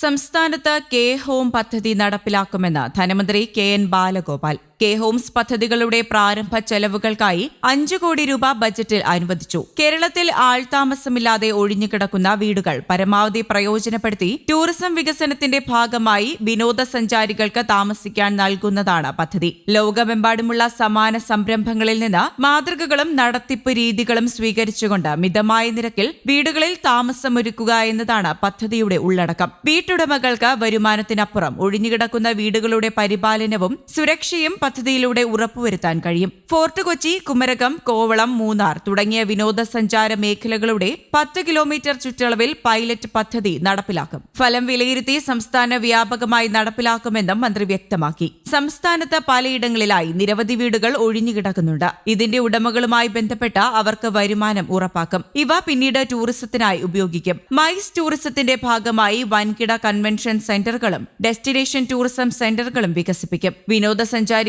സംസ്ഥാനത്ത് K home പദ്ധതി നടപ്പിലാക്കുമെന്ന് ധനമന്ത്രി K N Balagopal. K homes പദ്ധതികളുടെ പ്രാരംഭ ചെലവുകൾക്കായി അഞ്ചു കോടി രൂപ ബജറ്റിൽ അനുവദിച്ചു. കേരളത്തിൽ ആൾതാമസമില്ലാതെ ഒഴിഞ്ഞുകിടക്കുന്ന വീടുകൾ പരമാവധി പ്രയോജനപ്പെടുത്തി ടൂറിസം വികസനത്തിന്റെ ഭാഗമായി വിനോദസഞ്ചാരികൾക്ക് താമസിക്കാൻ നൽകുന്നതാണ് പദ്ധതി. ലോകമെമ്പാടുമുള്ള സമാന സംരംഭങ്ങളിൽ നിന്ന് മാതൃകകളും നടത്തിപ്പ് രീതികളും സ്വീകരിച്ചുകൊണ്ട് മിതമായ നിരക്കിൽ വീടുകളിൽ താമസമൊരുക്കുക എന്നതാണ് പദ്ധതിയുടെ ഉള്ളടക്കം. വീട്ടുടമകൾക്ക് വരുമാനത്തിനപ്പുറം ഒഴിഞ്ഞുകിടക്കുന്ന വീടുകളുടെ പരിപാലനവും സുരക്ഷയും പദ്ധതിയിലൂടെ ഉറപ്പുവരുത്താൻ കഴിയും. ഫോർട്ട് കൊച്ചി കുമരകം കോവളം മൂന്നാർ തുടങ്ങിയ വിനോദസഞ്ചാര മേഖലകളുടെ പത്ത് കിലോമീറ്റർ ചുറ്റളവിൽ പൈലറ്റ് പദ്ധതി നടപ്പിലാക്കും. ഫലം വിലയിരുത്തി സംസ്ഥാന വ്യാപകമായി നടപ്പിലാക്കുമെന്നും മന്ത്രി വ്യക്തമാക്കി. സംസ്ഥാനത്ത് പലയിടങ്ങളിലായി നിരവധി വീടുകൾ ഒഴിഞ്ഞുകിടക്കുന്നുണ്ട് ഇതിന്റെ ഉടമകളുമായി ബന്ധപ്പെട്ട അവർക്ക് വരുമാനം ഉറപ്പാക്കും. ഇവ പിന്നീട് ടൂറിസത്തിനായി ഉപയോഗിക്കും. മൈസ് ടൂറിസത്തിന്റെ ഭാഗമായി വൻകിട കൺവെൻഷൻ സെന്ററുകളും ഡെസ്റ്റിനേഷൻ ടൂറിസം സെന്ററുകളും വികസിപ്പിക്കും.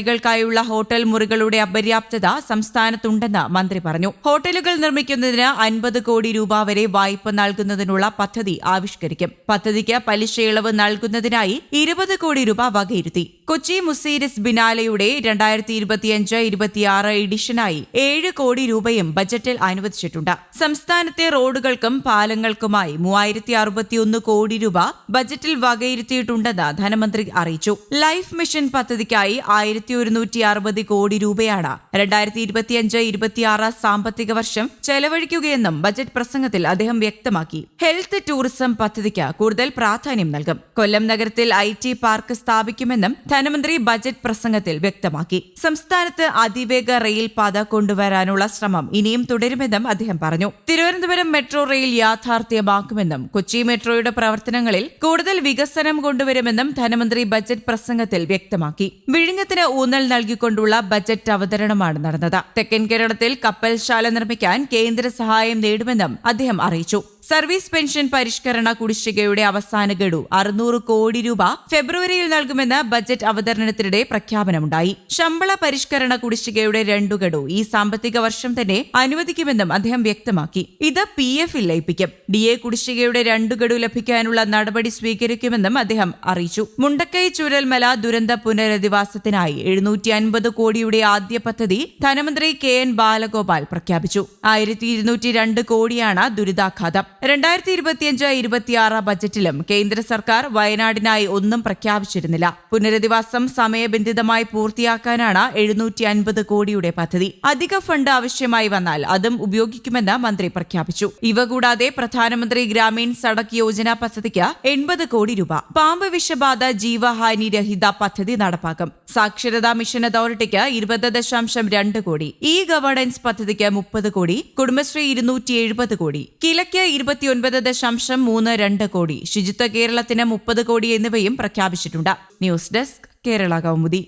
വിനോദസഞ്ചാരികൾക്കായുള്ള ഹോട്ടൽ മുറികളുടെ അപര്യാപ്തത സംസ്ഥാനത്തുണ്ടെന്ന് മന്ത്രി പറഞ്ഞു. ഹോട്ടലുകൾ നിർമ്മിക്കുന്നതിന് അൻപത് കോടി രൂപ വരെ വായ്പ നൽകുന്നതിനുള്ള പദ്ധതി ആവിഷ്കരിക്കും. പദ്ധതിക്ക് പലിശ ഇളവ് നൽകുന്നതിനായി ഇരുപത് കോടി രൂപ വകയിരുത്തി. കൊച്ചി മുസീരിസ് ബിനാലയുടെ രണ്ടായിരത്തി ഇരുപത്തിയഞ്ച് ഇരുപത്തിയാറ് എഡിഷനായി ഏഴ് കോടി രൂപയും ബജറ്റിൽ അനുവദിച്ചിട്ടുണ്ട്. സംസ്ഥാനത്തെ റോഡുകൾക്കും പാലങ്ങൾക്കുമായി മൂവായിരത്തി അറുപത്തിയൊന്ന് കോടി രൂപ ബജറ്റിൽ വകയിരുത്തിയിട്ടുണ്ടെന്ന് ധനമന്ത്രി അറിയിച്ചു. ലൈഫ് മിഷൻ പദ്ധതിക്കായി ആയിരത്തി ഒരുന്നൂറ്റി അറുപത് കോടി രൂപയാണ് രണ്ടായിരത്തി ഇരുപത്തിയഞ്ച് ഇരുപത്തിയാറ് സാമ്പത്തിക വർഷം ചെലവഴിക്കുകയെന്നും ബജറ്റ് പ്രസംഗത്തിൽ അദ്ദേഹം വ്യക്തമാക്കി. ഹെൽത്ത് ടൂറിസം പദ്ധതിക്ക് കൂടുതൽ പ്രാധാന്യം നൽകും. കൊല്ലം നഗരത്തിൽ ഐ ടി പാർക്ക് സ്ഥാപിക്കുമെന്നും ധനമന്ത്രി ബജറ്റ് പ്രസംഗത്തിൽ വ്യക്തമാക്കി. സംസ്ഥാനത്ത് അതിവേഗ റെയിൽപാത കൊണ്ടുവരാനുള്ള ശ്രമം ഇനിയും തുടരുമെന്നും അദ്ദേഹം പറഞ്ഞു. തിരുവനന്തപുരം മെട്രോ റെയിൽ യാഥാർത്ഥ്യമാക്കുമെന്നും കൊച്ചി മെട്രോയുടെ പ്രവർത്തനങ്ങളിൽ കൂടുതൽ വികസനം കൊണ്ടുവരുമെന്നും ധനമന്ത്രി ബജറ്റ് പ്രസംഗത്തിൽ വ്യക്തമാക്കി. വിഴിഞ്ഞത്തിന് ഊന്നൽ നൽകിക്കൊണ്ടുള്ള ബജറ്റ് അവതരണമാണ് നടന്നത്. തെക്കൻ കേരളത്തിൽ കപ്പൽശാല നിർമ്മിക്കാൻ കേന്ദ്ര സഹായം നേടുമെന്നും അദ്ദേഹം അറിയിച്ചു. സർവീസ് പെൻഷൻ പരിഷ്കരണ കുടിശ്ശികയുടെ അവസാന ഗഡു അറുന്നൂറ് കോടി രൂപ ഫെബ്രുവരിയിൽ നൽകുമെന്ന് ബജറ്റ് അവതരണത്തിനിടെ പ്രഖ്യാപനമുണ്ടായി. ശമ്പള പരിഷ്കരണ കുടിശ്ശികയുടെ രണ്ടു ഗഡു ഈ സാമ്പത്തിക വർഷം തന്നെ അനുവദിക്കുമെന്നും അദ്ദേഹം വ്യക്തമാക്കി. ഇത് പി എഫിൽ ലയിപ്പിക്കും. ഡി എ കുടിശ്ശികയുടെ രണ്ടു ഗഡു ലഭിക്കാനുള്ള നടപടി സ്വീകരിക്കുമെന്നും അദ്ദേഹം അറിയിച്ചു. മുണ്ടക്കൈ ചുരൽമല ദുരന്ത പുനരധിവാസത്തിനായി എഴുന്നൂറ്റി അൻപത് കോടിയുടെ ആദ്യ പദ്ധതി ധനമന്ത്രി കെ എൻ ബാലഗോപാൽ പ്രഖ്യാപിച്ചു. ആയിരത്തി ഇരുന്നൂറ്റി രണ്ട് കോടിയാണ് ദുരിതാഘാതം. രണ്ടായിരത്തി ഇരുപത്തിയഞ്ച് ഇരുപത്തിയാറ് ബജറ്റിലും കേന്ദ്ര സർക്കാർ വയനാടിനായി ഒന്നും പ്രഖ്യാപിച്ചിരുന്നില്ല. പുനരധിവാസം സമയബന്ധിതമായി പൂർത്തിയാക്കാനാണ് എഴുന്നൂറ്റി അൻപത് കോടിയുടെ പദ്ധതി. അധിക ഫണ്ട് ആവശ്യമായി വന്നാൽ അതും ഉപയോഗിക്കുമെന്ന് മന്ത്രി പ്രഖ്യാപിച്ചു. ഇവ കൂടാതെ പ്രധാനമന്ത്രി ഗ്രാമീൺ സടക്ക് യോജന പദ്ധതിക്ക് എൺപത് കോടി രൂപ. പാമ്പ് വിഷബാധ ജീവഹാനി രഹിത പദ്ധതി നടപ്പാക്കും. സാക്ഷരതാ മിഷൻ അതോറിറ്റിക്ക് ഇരുപത് ദശാംശം രണ്ട് കോടി. ഇ ഗവേണൻസ് പദ്ധതിക്ക് മുപ്പത് കോടി. കുടുംബശ്രീ ഇരുന്നൂറ്റി എഴുപത് കോടി. കിലയ്ക്ക് ഇരുപത്തിയൊൻപത് ദശാംശം മൂന്ന് രണ്ട് കോടി. ശുചിത്വ കേരളത്തിന് മുപ്പത് കോടി എന്നിവയും പ്രഖ്യാപിച്ചിട്ടുണ്ട്. News desk Kerala Kaumudi.